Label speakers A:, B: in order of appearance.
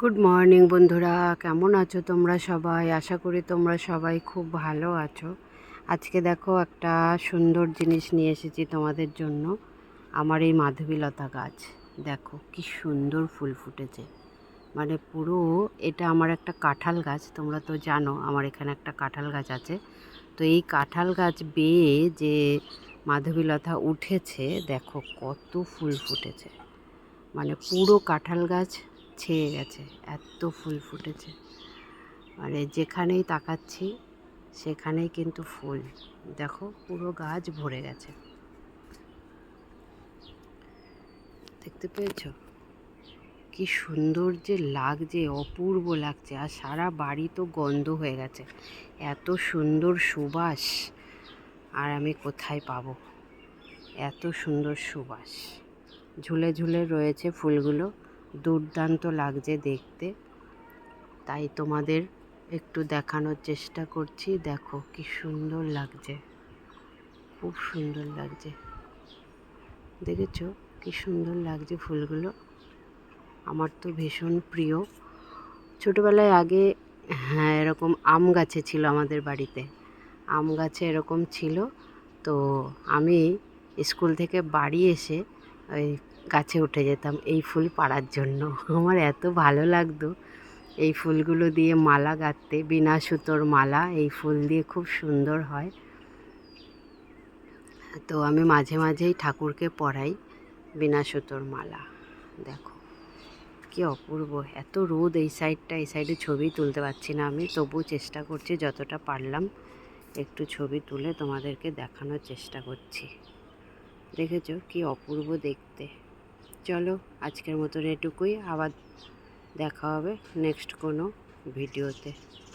A: Good morning বন্ধুরা। কেমন আছো তোমরা সবাই? আশা করি তোমরা সবাই খুব ভালো আছো। আজকে দেখো, একটা সুন্দর জিনিস নিয়ে এসেছি তোমাদের জন্য। আমার এই মাধবীলতা গাছ। দেখো, কি সুন্দর ফুল ফুটেছে। মানে পুরো এটা আমার একটা কাঁঠাল গাছ। তোমরা তো জানো, আমার এখানে একটা কাঁঠাল গাছ আছে। তো এই কাঁঠাল গাছ বেয়ে যে মাধবীলতা উঠেছে, দেখো কত ফুল ফুটেছে। মানে পুরো কাঁঠাল গাছ ছেয়ে গেছে, এত ফুল ফুটেছে। মানে যেখানেই তাকাচ্ছি, সেখানেই কিন্তু ফুল। দেখো, পুরো গাছ ভরে গেছে। দেখতে পেয়েছ? কি সুন্দর যে লাগছে, অপূর্ব লাগছে, আর সারা বাড়ি তো গন্ধ হয়ে গেছে। এত সুন্দর সুবাস। আর আমি কোথায় পাবো? এত সুন্দর সুবাস। ঝুলে ঝুলে রয়েছে ফুলগুলো। দুর্দান্ত লাগছে দেখতে। তাই তোমাদের একটু দেখানোর চেষ্টা করছি। দেখো কি সুন্দর লাগছে। খুব সুন্দর লাগছে। দেখেছ? কি সুন্দর লাগছে ফুলগুলো। আমার তো ভীষণ প্রিয়। ছোটোবেলায় আগে হ্যাঁ এরকম আম গাছে ছিল আমাদের বাড়িতে। আম গাছে এরকম ছিল। তো আমি স্কুল থেকে বাড়ি এসে ওই গাছে উঠে যেতাম এই ফুল পাড়ার জন্য। আমার এত ভালো লাগতো এই ফুলগুলো দিয়ে মালা গাঁথতে, বিনা সুতোর মালা এই ফুল দিয়ে খুব সুন্দর হয়। তো আমি মাঝে মাঝেই ঠাকুরকে পরাই বিনা সুতোর মালা। দেখো, কি অপূর্ব, এত রোদ এই সাইডটা, এই সাইডে ছবি তুলতে পারছি না আমি তবু চেষ্টা করছি যতটা পারলাম একটু ছবি তুলে তোমাদেরকে দেখানোর চেষ্টা করছি। দেখেছ কি অপূর্ব দেখতে। চলো আজকের মতন এটুকুই। আবার দেখা হবে নেক্সট কোনো ভিডিওতে।